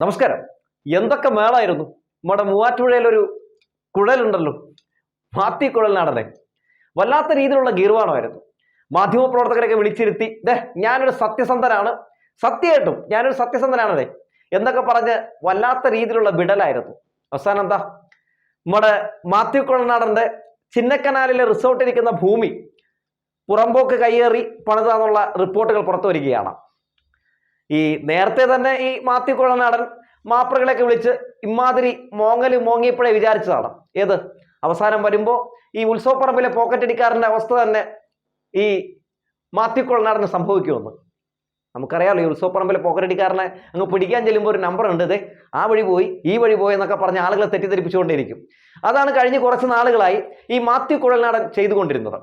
നമസ്കാരം. എന്തൊക്കെ മേളായിരുന്നു? നമ്മുടെ മൂവാറ്റുപുഴയിലൊരു കുഴലുണ്ടല്ലോ. മാത്തി കുഴൽ നടനെ. വല്ലാത്ത രീതിയിലുള്ള ഗീർവാണമായിരുന്നു. മാധ്യമപ്രവർത്തകരൊക്കെ വിളിച്ചിരുത്തി ദേ ഞാനൊരു സത്യസന്ധനാണ്. സത്യമായിട്ടും ഞാനൊരു സത്യസന്ധനാണതേ എന്നൊക്കെ പറഞ്ഞ് വല്ലാത്ത രീതിയിലുള്ള വിടലായിരുന്നു. അവസാനം എന്താ? നമ്മുടെ മാത്യു കുഴൽനാടന്റെ ചിന്നക്കനാലിലെ റിസോർട്ടിരിക്കുന്ന ഭൂമി പുറമ്പോക്ക് കയ്യേറി പണിതാന്നുള്ള റിപ്പോർട്ടുകൾ പുറത്തു വരികയാണ്. ഈ നേരത്തെ തന്നെ ഈ മാത്യു കുളനാടൻ മാപ്രകളെയൊക്കെ വിളിച്ച് ഇമാതിരി മോങ്ങൽ മോങ്ങിയപ്പോഴേ വിചാരിച്ചതാണ്. ഏത്? അവസാനം വരുമ്പോൾ ഈ ഉത്സവപ്പറമ്പിലെ പോക്കറ്റ് അടിക്കാരന്റെ അവസ്ഥ തന്നെ ഈ മാത്യു കുളനാടന് സംഭവിക്കുമെന്ന്. നമുക്കറിയാമല്ലോ ഈ ഉത്സവപ്പറമ്പിലെ പോക്കറ്റ് അടിക്കാരനെ അങ്ങ് പിടിക്കാൻ ചെല്ലുമ്പോൾ ഒരു നമ്പർ ഉണ്ട് ഇതേ ആ വഴി പോയി ഈ വഴി പോയി എന്നൊക്കെ പറഞ്ഞ് ആളുകളെ തെറ്റിദ്ധരിപ്പിച്ചുകൊണ്ടിരിക്കും അതാണ് കഴിഞ്ഞ കുറച്ച് നാളുകളായി ഈ മാത്യു കുഴൽനാടൻ ചെയ്തുകൊണ്ടിരുന്നത്.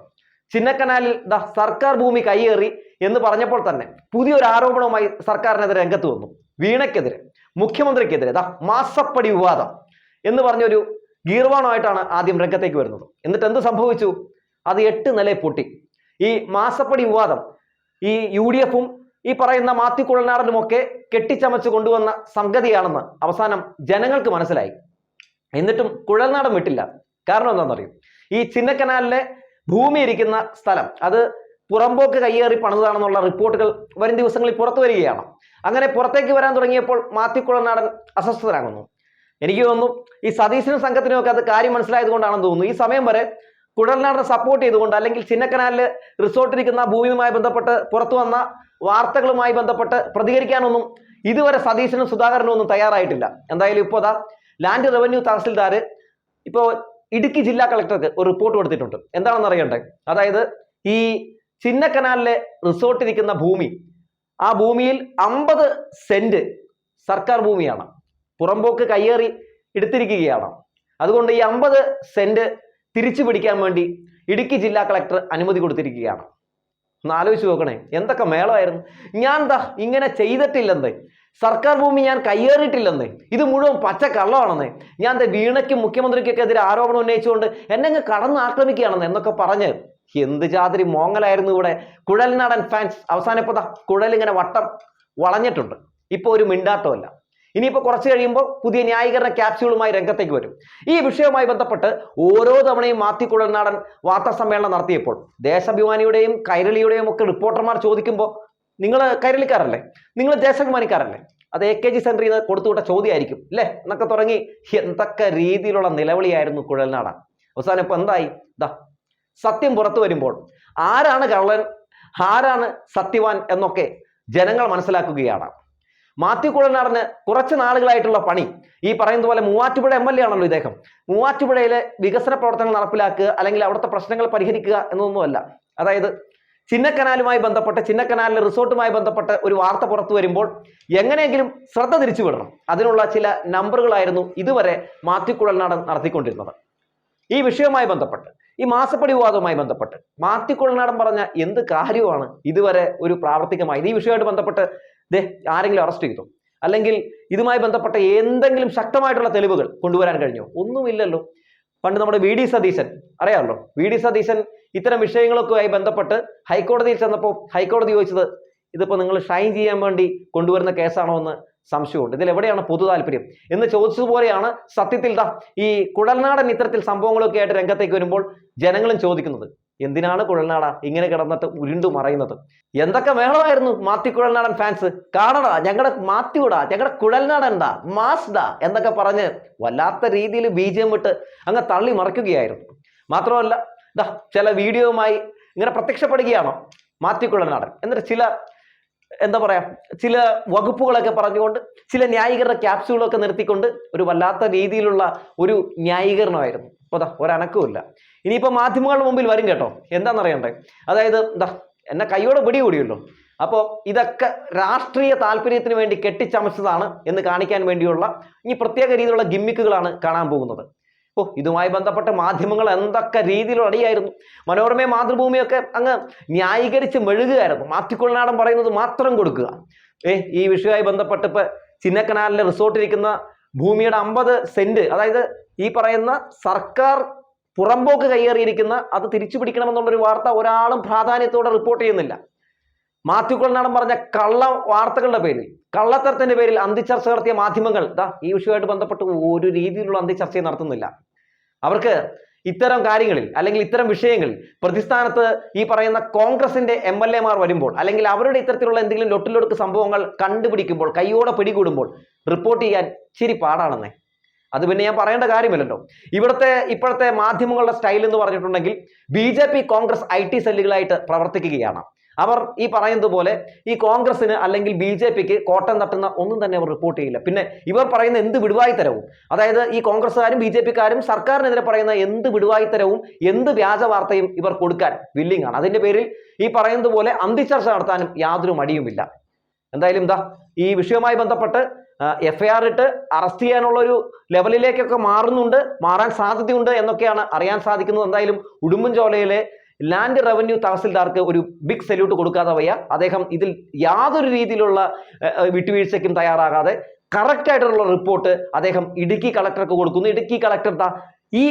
ചിന്നക്കനാലിൽ ദാ സർക്കാർ ഭൂമി കയ്യേറി എന്ന് പറഞ്ഞപ്പോൾ തന്നെ പുതിയൊരു ആരോപണവുമായി സർക്കാരിനെതിരെ രംഗത്ത് വന്നു. വീണയ്ക്കെതിരെ മുഖ്യമന്ത്രിക്കെതിരെ ദാ മാസപ്പടി വിവാദം എന്ന് പറഞ്ഞൊരു ഗീർവാണമായിട്ടാണ് ആദ്യം രംഗത്തേക്ക് വരുന്നത്. എന്നിട്ട് എന്ത് സംഭവിച്ചു? അത് എട്ട് നിലയിൽ പൊട്ടി. ഈ മാസപ്പടി വിവാദം ഈ യു ഡി എഫും ഈ പറയുന്ന മാത്യു കുഴൽനാടനും ഒക്കെ കെട്ടിച്ചമച്ച് കൊണ്ടുവന്ന സംഗതിയാണെന്ന് അവസാനം ജനങ്ങൾക്ക് മനസ്സിലായി. എന്നിട്ടും കുഴൽനാടൻ വിട്ടില്ല. കാരണം എന്താണെന്നറിയും? ഈ ചിന്നക്കനാലിലെ ഭൂമി ഇരിക്കുന്ന സ്ഥലം അത് പുറമ്പോക്ക് കയ്യേറി പണിതാണെന്നുള്ള റിപ്പോർട്ടുകൾ വരും ദിവസങ്ങളിൽ പുറത്തു വരികയാണ്. അങ്ങനെ പുറത്തേക്ക് വരാൻ തുടങ്ങിയപ്പോൾ മാത്യു കുളനാടൻ എനിക്ക് തോന്നുന്നു ഈ സതീശനും സംഘത്തിനും ഒക്കെ അത് കാര്യം മനസ്സിലായത് കൊണ്ടാണെന്ന് തോന്നുന്നു. ഈ സമയം വരെ കുഴൽനാടനെ സപ്പോർട്ട് ചെയ്തുകൊണ്ട് അല്ലെങ്കിൽ ചിന്നക്കനാലിൽ റിസോർട്ടിരിക്കുന്ന ഭൂമിയുമായി ബന്ധപ്പെട്ട് പുറത്തു വന്ന വാർത്തകളുമായി ബന്ധപ്പെട്ട് പ്രതികരിക്കാനൊന്നും ഇതുവരെ സതീശനും സുധാകരനും ഒന്നും തയ്യാറായിട്ടില്ല. എന്തായാലും ഇപ്പോൾ അതാ ലാൻഡ് റവന്യൂ തഹസിൽദാർ ഇപ്പോൾ ഇടുക്കി ജില്ലാ കളക്ടർക്ക് ഒരു റിപ്പോർട്ട് കൊടുത്തിട്ടുണ്ട്. എന്താണെന്ന് അറിയണ്ടേ? അതായത് ഈ ചിന്നക്കനാലിലെ റിസോർട്ടിരിക്കുന്ന ഭൂമി. ആ ഭൂമിയിൽ അമ്പത് സെന്റ് സർക്കാർ ഭൂമിയാണ്. പുറമ്പോക്ക് കയ്യേറി എടുത്തിരിക്കുകയാണ്. അതുകൊണ്ട് ഈ അമ്പത് സെന്റ് തിരിച്ചു പിടിക്കാൻ വേണ്ടി ഇടുക്കി ജില്ലാ കളക്ടർ അനുമതി കൊടുത്തിരിക്കുകയാണ്. ഒന്ന് ആലോചിച്ച് നോക്കണേ എന്തൊക്കെ മേളമായിരുന്നു. ഞാൻ ദാ ഇങ്ങനെ ചെയ്തിട്ടില്ലെന്ന്. സർക്കാർ ഭൂമി ഞാൻ കയ്യേറിയിട്ടില്ലെന്നേ. ഇത് മുഴുവൻ പച്ച കള്ളമാണെന്ന് ഞാൻ വീണയ്ക്കും മുഖ്യമന്ത്രിക്കൊക്കെ എതിരെ ആരോപണം ഉന്നയിച്ചുകൊണ്ട് എന്നെ കടന്ന് ആക്രമിക്കുകയാണെന്ന് എന്നൊക്കെ പറഞ്ഞ് എന്ത് ജാതിരി മോങ്ങലായിരുന്നു ഇവിടെ? കുഴൽ നടൻ ഫാൻസ് അവസാനം ഇപ്പോൾ കുഴൽ ഇങ്ങനെ വട്ടം വളഞ്ഞിട്ടുണ്ട്. ഇപ്പോൾ ഒരു മിണ്ടാട്ടമല്ല ഇനിയിപ്പോൾ കുറച്ച് കഴിയുമ്പോൾ പുതിയ ന്യായീകരണ ക്യാപ്സ്യൂളുമായി രംഗത്തേക്ക് വരും. ഈ വിഷയവുമായി ബന്ധപ്പെട്ട് ഓരോ തവണയും മാത്യു കുഴൽനാടൻ വാർത്താ സമ്മേളനം നടത്തിയപ്പോൾ ദേശാഭിമാനിയുടെയും കൈരളിയുടെയും ഒക്കെ റിപ്പോർട്ടർമാർ ചോദിക്കുമ്പോൾ നിങ്ങൾ കൈരളിക്കാരല്ലേ? നിങ്ങൾ ദേശാഭിമാനിക്കാരല്ലേ? അത് എ കെ ജി സെന്ററിൽ നിന്ന് കൊടുത്തുവിട്ട ചോദ്യമായിരിക്കും അല്ലേ? എന്നൊക്കെ തുടങ്ങി. എന്തൊക്കെ രീതിയിലുള്ള നിലവിളിയായിരുന്നു കുഴൽനാടൻ അവസാനം ഇപ്പൊ എന്തായി? ദാ സത്യം പുറത്തു വരുമ്പോൾ ആരാണ് കള്ളൻ ആരാണ് സത്യവാൻ എന്നൊക്കെ ജനങ്ങൾ മനസ്സിലാക്കുകയാണ്. മാത്യു കുഴൽനാടന് കുറച്ച് നാളുകളായിട്ടുള്ള പണി. ഈ പറയുന്ന പോലെ മൂവാറ്റുപുഴ എം എൽ എ ആണല്ലോ ഇദ്ദേഹം. മൂവാറ്റുപുഴയിലെ വികസന പ്രവർത്തനങ്ങൾ നടപ്പിലാക്കുക അല്ലെങ്കിൽ അവിടുത്തെ പ്രശ്നങ്ങൾ പരിഹരിക്കുക എന്നൊന്നുമല്ല. അതായത് ചിന്നക്കനാലുമായി ബന്ധപ്പെട്ട് ചിന്നക്കനാലിലെ റിസോർട്ടുമായി ബന്ധപ്പെട്ട് ഒരു വാർത്ത പുറത്തു വരുമ്പോൾ എങ്ങനെയെങ്കിലും ശ്രദ്ധ തിരിച്ചുവിടണം അതിനുള്ള ചില നമ്പറുകളായിരുന്നു ഇതുവരെ മാത്യു കുഴൽനാടൻ നടത്തിക്കൊണ്ടിരുന്നത്. ഈ വിഷയവുമായി ബന്ധപ്പെട്ട് ഈ മാസപ്പടി വിവാദവുമായി ബന്ധപ്പെട്ട് മാത്തിക്കൊള്ളനാടൻ പറഞ്ഞ എന്ത് കാര്യമാണ് ഇതുവരെ ഒരു പ്രാവർത്തികമായി? ഈ വിഷയമായിട്ട് ബന്ധപ്പെട്ട് ദേ ആരെങ്കിലും അറസ്റ്റ് ചെയ്തു. അല്ലെങ്കിൽ ഇതുമായി ബന്ധപ്പെട്ട എന്തെങ്കിലും ശക്തമായിട്ടുള്ള തെളിവുകൾ കൊണ്ടുവരാൻ കഴിഞ്ഞോ. ഒന്നുമില്ലല്ലോ. പണ്ട് നമ്മുടെ വി ഡി സതീശൻ അറിയാമല്ലോ? വി ഡി സതീശൻ ഇത്തരം വിഷയങ്ങളൊക്കെ ആയി ബന്ധപ്പെട്ട് ഹൈക്കോടതിയിൽ ചെന്നപ്പോൾ ഹൈക്കോടതി ചോദിച്ചത് ഇതിപ്പോൾ നിങ്ങൾ ഷൈൻ ചെയ്യാൻ വേണ്ടി കൊണ്ടുവരുന്ന കേസാണോ എന്ന് സംശയമുണ്ട്. ഇതിൽ എവിടെയാണ് പൊതു താല്പര്യം? എന്ന് ചോദിച്ചതുപോലെയാണ് സത്യത്തിൽ ദാ ഈ കുഴൽനാടൻ ഇത്തരത്തിൽ സംഭവങ്ങളൊക്കെ ആയിട്ട് രംഗത്തേക്ക് വരുമ്പോൾ ജനങ്ങളും ചോദിക്കുന്നത് എന്തിനാണ് കുഴൽനാട ഇങ്ങനെ കിടന്നിട്ട് ഉരുണ്ടു മറയുന്നത്? എന്തൊക്കെ മേളമായിരുന്നു മാത്തി കുഴൽനാടൻ ഫാൻസ് കാണടാ ഞങ്ങളുടെ മാത്യുടാ ഞങ്ങളുടെ കുഴൽനാടൻടാ മാസ്ഡാ എന്നൊക്കെ പറഞ്ഞ് വല്ലാത്ത രീതിയിൽ ബീജം വിട്ട് അങ്ങ് തള്ളി മറിക്കുകയായിരുന്നു. മാത്രമല്ല ദാ ചില വീഡിയോയുമായി ഇങ്ങനെ പ്രത്യക്ഷപ്പെടുകയാണോ മാത്തി കുഴൽനാടൻ? എന്നിട്ട് ചില എന്താ പറയാ ചില വകുപ്പുകളൊക്കെ പറഞ്ഞുകൊണ്ട് ചില ന്യായീകരണ ക്യാപ്സ്യൂളൊക്കെ നിർത്തിക്കൊണ്ട് ഒരു വല്ലാത്ത രീതിയിലുള്ള ഒരു ന്യായീകരണമായിരുന്നു. അപ്പോൾ ദാ ഒരനക്കവുമില്ല. മാധ്യമങ്ങളുടെ മുമ്പിൽ വരും കേട്ടോ. എന്താണെന്നറിയണ്ടേ? അതായത് ദാ എന്നെ കൈയോടെ പിടികൂടിയല്ലോ അപ്പോൾ ഇതൊക്കെ രാഷ്ട്രീയ താല്പര്യത്തിന് വേണ്ടി കെട്ടിച്ചമച്ചതാണ് എന്ന് കാണിക്കാൻ വേണ്ടിയുള്ള ഈ പ്രത്യേക രീതിയിലുള്ള ഗിമ്മിക്കുകളാണ് കാണാൻ പോകുന്നത്. ഓ ഇതുമായി ബന്ധപ്പെട്ട മാധ്യമങ്ങൾ എന്തൊക്കെ രീതിയിലുള്ള അടിയായിരുന്നു? മനോരമ മാതൃഭൂമിയൊക്കെ അങ്ങ് ന്യായീകരിച്ച് മെഴുകുകയായിരുന്നു. മാത്തിക്കൊള്ളനാടൻ പറയുന്നത് മാത്രം കൊടുക്കുക. ഏ ഈ വിഷയവുമായി ബന്ധപ്പെട്ട് ഇപ്പൊ ചിന്നക്കനാലിലെ റിസോർട്ടിരിക്കുന്ന ഭൂമിയുടെ അമ്പത് സെന്റ് അതായത് ഈ പറയുന്ന സർക്കാർ പുറമ്പോക്ക് കയ്യേറിയിരിക്കുന്ന അത് തിരിച്ചു പിടിക്കണമെന്നുള്ളൊരു വാർത്ത ഒരാളും പ്രാധാന്യത്തോടെ റിപ്പോർട്ട് ചെയ്യുന്നില്ല. മാത്യു കുഴൽനാടൻ പറഞ്ഞ കള്ള വാർത്തകളുടെ പേരിൽ കള്ളത്തരത്തിന്റെ പേരിൽ അന്തിച്ചർച്ച നടത്തിയ മാധ്യമങ്ങൾ ദാ ഈ വിഷയമായിട്ട് ബന്ധപ്പെട്ട് ഒരു രീതിയിലുള്ള അന്തിച്ചർച്ചയും നടത്തുന്നില്ല. അവർക്ക് ഇത്തരം കാര്യങ്ങളിൽ അല്ലെങ്കിൽ ഇത്തരം വിഷയങ്ങളിൽ പ്രതിസ്ഥാനത്ത് ഈ പറയുന്ന കോൺഗ്രസിന്റെ എം എൽ എമാർ വരുമ്പോൾ അല്ലെങ്കിൽ അവരുടെ ഇത്തരത്തിലുള്ള എന്തെങ്കിലും ലൊട്ടിലൊടുക്ക് സംഭവങ്ങൾ കണ്ടുപിടിക്കുമ്പോൾ കൈയോടെ പിടികൂടുമ്പോൾ റിപ്പോർട്ട് ചെയ്യാൻ ശരി പാടാണെന്നേ. അത് പിന്നെ ഞാൻ പറയേണ്ട കാര്യമില്ലല്ലോ. ഇവിടുത്തെ ഇപ്പോഴത്തെ മാധ്യമങ്ങളുടെ സ്റ്റൈൽ എന്ന് പറഞ്ഞിട്ടുണ്ടെങ്കിൽ ബി കോൺഗ്രസ് ഐ സെല്ലുകളായിട്ട് പ്രവർത്തിക്കുകയാണ്. അവർ ഈ പറയുന്നത് പോലെ ഈ കോൺഗ്രസിന് അല്ലെങ്കിൽ ബി ജെ പിക്ക് കോട്ടം തട്ടുന്ന ഒന്നും തന്നെ അവർ റിപ്പോർട്ട് ചെയ്യില്ല. പിന്നെ ഇവർ പറയുന്ന എന്ത് വിടുവായി തരവും അതായത് ഈ കോൺഗ്രസ്സുകാരും ബി ജെ പിക്കാരും സർക്കാരിനെതിരെ പറയുന്ന എന്ത് വിടുവായി തരവും എന്ത് വ്യാജ വാർത്തയും ഇവർ കൊടുക്കാൻ വില്ലിംഗ് ആണ്. അതിന്റെ പേരിൽ ഈ പറയുന്നത് പോലെ അന്തിച്ചർച്ച നടത്താനും യാതൊരു മടിയുമില്ല. എന്തായാലും എന്താ ഈ വിഷയവുമായി ബന്ധപ്പെട്ട് എഫ് ഐ ആർ ഇട്ട് അറസ്റ്റ് ചെയ്യാനുള്ള ഒരു ലെവലിലേക്കൊക്കെ മാറുന്നുണ്ട് മാറാൻ സാധ്യതയുണ്ട് എന്നൊക്കെയാണ് അറിയാൻ സാധിക്കുന്നത്. എന്തായാലും ഉടുമ്പൻചോലയിലെ ലാൻഡ് റവന്യൂ തഹസിൽദാർക്ക് ഒരു ബിഗ് സല്യൂട്ട് കൊടുക്കാതെ വയ്യ. അദ്ദേഹം ഇതിൽ യാതൊരു രീതിയിലുള്ള വിട്ടുവീഴ്ചയ്ക്കും തയ്യാറാകാതെ കറക്റ്റ് ആയിട്ടുള്ള റിപ്പോർട്ട് അദ്ദേഹം ഇടുക്കി കളക്ടർക്ക് കൊടുക്കുന്നു. ഇടുക്കി കളക്ടർ ഈ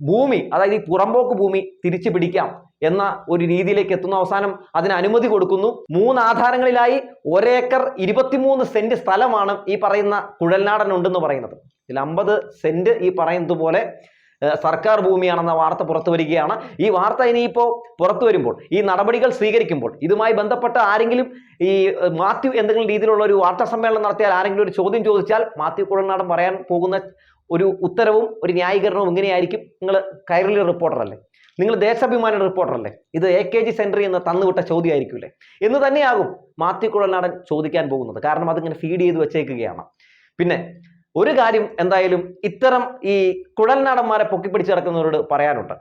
ഭൂമി അതായത് ഈ പുറമ്പോക്ക് ഭൂമി തിരിച്ചു പിടിക്കാം എന്ന ഒരു രീതിയിലേക്ക് എത്തുന്ന അവസാനം അതിന് അനുമതി കൊടുക്കുന്നു. മൂന്ന് ആധാരങ്ങളിലായി ഒരേക്കർ ഇരുപത്തിമൂന്ന് സെന്റ് സ്ഥലമാണ് ഈ പറയുന്ന കുഴൽനാടൻ ഉണ്ടെന്ന് പറയുന്നത്. ഇതിൽ അമ്പത് സെന്റ് ഈ പറയുന്നത് പോലെ സർക്കാർ ഭൂമിയാണെന്ന വാർത്ത പുറത്തു വരികയാണ്. ഈ വാർത്ത ഇനിയിപ്പോൾ പുറത്തു വരുമ്പോൾ ഈ നടപടികൾ സ്വീകരിക്കുമ്പോൾ ഇതുമായി ബന്ധപ്പെട്ട ആരെങ്കിലും ഈ മാത്യു എന്തെങ്കിലും രീതിയിലുള്ള ഒരു വാർത്താ സമ്മേളനം നടത്തിയാൽ ആരെങ്കിലും ഒരു ചോദ്യം ചോദിച്ചാൽ മാത്യു കുഴൽനാടൻ പറയാൻ പോകുന്ന ഒരു ഉത്തരവും ഒരു ന്യായീകരണവും ഇങ്ങനെയായിരിക്കും. നിങ്ങൾ കൈരളി റിപ്പോർട്ടറല്ലേ നിങ്ങൾ ദേശാഭിമാനി റിപ്പോർട്ടറല്ലേ ഇത് എ കെ ജി സെന്ററിൽ നിന്ന് തന്നുവിട്ട ചോദ്യമായിരിക്കില്ലേ എന്ന് തന്നെയാകും മാത്യു കുഴൽനാടൻ ചോദിക്കാൻ പോകുന്നത്. കാരണം അതിങ്ങനെ ഫീഡ് ചെയ്ത് വെച്ചേക്കുകയാണ്. പിന്നെ ഒരു കാര്യം എന്തായാലും ഇത്തരം ഈ കുഴൽനാടന്മാരെ പൊക്കിപ്പിടിച്ച് നടക്കുന്നവരോട് പറയാനുണ്ട്.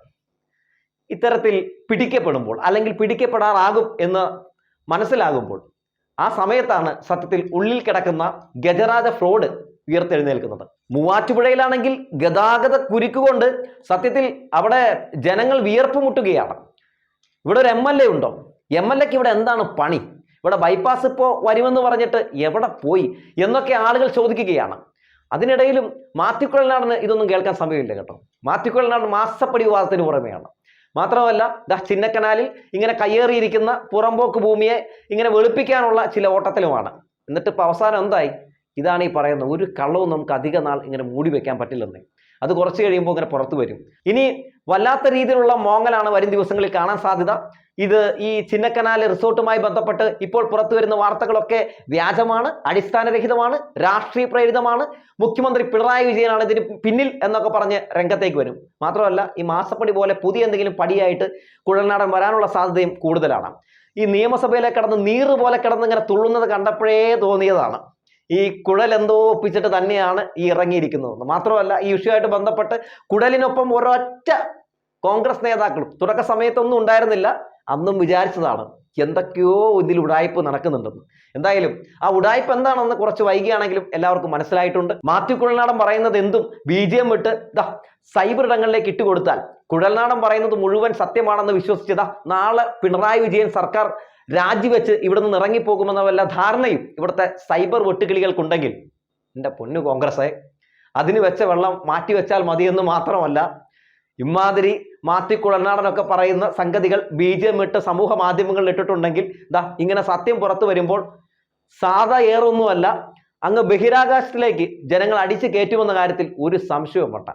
ഇത്തരത്തിൽ പിടിക്കപ്പെടുമ്പോൾ അല്ലെങ്കിൽ പിടിക്കപ്പെടാറാകും എന്ന് മനസ്സിലാകുമ്പോൾ ആ സമയത്താണ് സത്യത്തിൽ ഉള്ളിൽ കിടക്കുന്ന ഗജരാജ ഫ്രോഡ് ഉയർത്തെഴുന്നേൽക്കുന്നത്. മൂവാറ്റുപുഴയിലാണെങ്കിൽ ഗതാഗത കുരുക്കുകൊണ്ട് സത്യത്തിൽ അവിടെ ജനങ്ങൾ വിയർപ്പ് മുട്ടുകയാണ് ഇവിടെ ഒരു എം എൽ എ ഉണ്ടോ? എം എൽ എക്ക് ഇവിടെ എന്താണ് പണി? ഇവിടെ ബൈപ്പാസ് ഇപ്പോൾ വരുമെന്ന് പറഞ്ഞിട്ട് എവിടെ പോയി? എന്നൊക്കെ ആളുകൾ ചോദിക്കുകയാണ്. അതിനിടയിലും മാത്യുക്കുഴൽനാടിന് ഇതൊന്നും കേൾക്കാൻ സമയമില്ല കേട്ടോ. മാത്യുക്കുഴൽനാട് മാസപ്പടി വിവാദത്തിന് പുറമെയാണ്. മാത്രമല്ല ദാ ചിന്നക്കനാലിൽ ഇങ്ങനെ കയ്യേറിയിരിക്കുന്ന പുറമ്പോക്ക് ഭൂമിയെ ഇങ്ങനെ വെളുപ്പിക്കാനുള്ള ചില ഓട്ടത്തിലുമാണ്. എന്നിട്ട് ഇപ്പോൾ അവസാനം എന്തായി? ഇതാണ് ഈ പറയുന്നത് ഒരു കള്ളവും നമുക്ക് അധിക നാൾ ഇങ്ങനെ മൂടി വെക്കാൻ പറ്റില്ലെന്നേ. അത് കുറച്ച് കഴിയുമ്പോൾ ഇങ്ങനെ പുറത്തു വരും. ഇനി വല്ലാത്ത രീതിയിലുള്ള മോങ്ങലാണ് വരും ദിവസങ്ങളിൽ കാണാൻ സാധ്യത. ഇത് ഈ ചിന്നക്കനാൽ റിസോർട്ടുമായി ബന്ധപ്പെട്ട് ഇപ്പോൾ പുറത്തു വരുന്ന വാർത്തകളൊക്കെ വ്യാജമാണ് അടിസ്ഥാനരഹിതമാണ് രാഷ്ട്രീയ പ്രേരിതമാണ്. മുഖ്യമന്ത്രി പിണറായി വിജയനാണ് ഇതിന് പിന്നിൽ എന്നൊക്കെ പറഞ്ഞ് രംഗത്തേക്ക് വരും. മാത്രമല്ല ഈ മാസപ്പടി പോലെ പുതിയ എന്തെങ്കിലും പടിയായിട്ട് കുഴൽനാടൻ വരാനുള്ള സാധ്യതയും കൂടുതലാണ്. ഈ നിയമസഭയിലെ കിടന്ന് നീറ് പോലെ കിടന്ന് ഇങ്ങനെ തുള്ളുന്നത് കണ്ടപ്പോഴേ തോന്നിയതാണ്. ഈ കുഴൽ എന്തോ ഒപ്പിച്ചിട്ട് തന്നെയാണ് ഈ ഇറങ്ങിയിരിക്കുന്നതെന്ന് മാത്രമല്ല ഈ വിഷയമായിട്ട് ബന്ധപ്പെട്ട് കുഴലിനൊപ്പം ഒരൊറ്റ കോൺഗ്രസ് നേതാക്കളും തുടക്ക സമയത്തൊന്നും ഉണ്ടായിരുന്നില്ല. അന്നും വിചാരിച്ചതാണ് എന്തൊക്കെയോ ഇതിൽ ഉടായ്പ നടക്കുന്നുണ്ടെന്ന്. എന്തായാലും ആ ഉടായ്പ എന്താണെന്ന് കുറച്ച് വൈകിയാണെങ്കിലും എല്ലാവർക്കും മനസ്സിലായിട്ടുണ്ട്. മാത്യു കുഴൽനാടൻ പറയുന്നത് എന്തും ബി ജെ എം വിട്ട് സൈബർ ഇടങ്ങളിലേക്ക് ഇട്ടുകൊടുത്താൽ കുഴൽനാടൻ പറയുന്നത് മുഴുവൻ സത്യമാണെന്ന് വിശ്വസിച്ചതാ നാളെ പിണറായി വിജയൻ സർക്കാർ രാജിവെച്ച് ഇവിടെ നിന്ന് ഇറങ്ങിപ്പോകുമെന്ന വല്ല ധാരണയും ഇവിടുത്തെ സൈബർ വെട്ടുകിളികൾക്കുണ്ടെങ്കിൽ എന്റെ പൊന്നു കോൺഗ്രസ് അതിന് വെച്ച വെള്ളം മാറ്റി വെച്ചാൽ മതിയെന്ന് മാത്രമല്ല ഇമാതിരി മാത്തി കുളനാടനൊക്കെ പറയുന്ന സംഗതികൾ ബി ജെ എം ഇട്ട് സമൂഹ മാധ്യമങ്ങളിൽ ഇട്ടിട്ടുണ്ടെങ്കിൽ ദാ ഇങ്ങനെ സത്യം പുറത്തു വരുമ്പോൾ സാധാ ഏറൊന്നുമല്ല അങ്ങ് ബഹിരാകാശത്തിലേക്ക് ജനങ്ങൾ അടിച്ചു കയറ്റുമെന്ന കാര്യത്തിൽ ഒരു സംശയവും വേണ്ട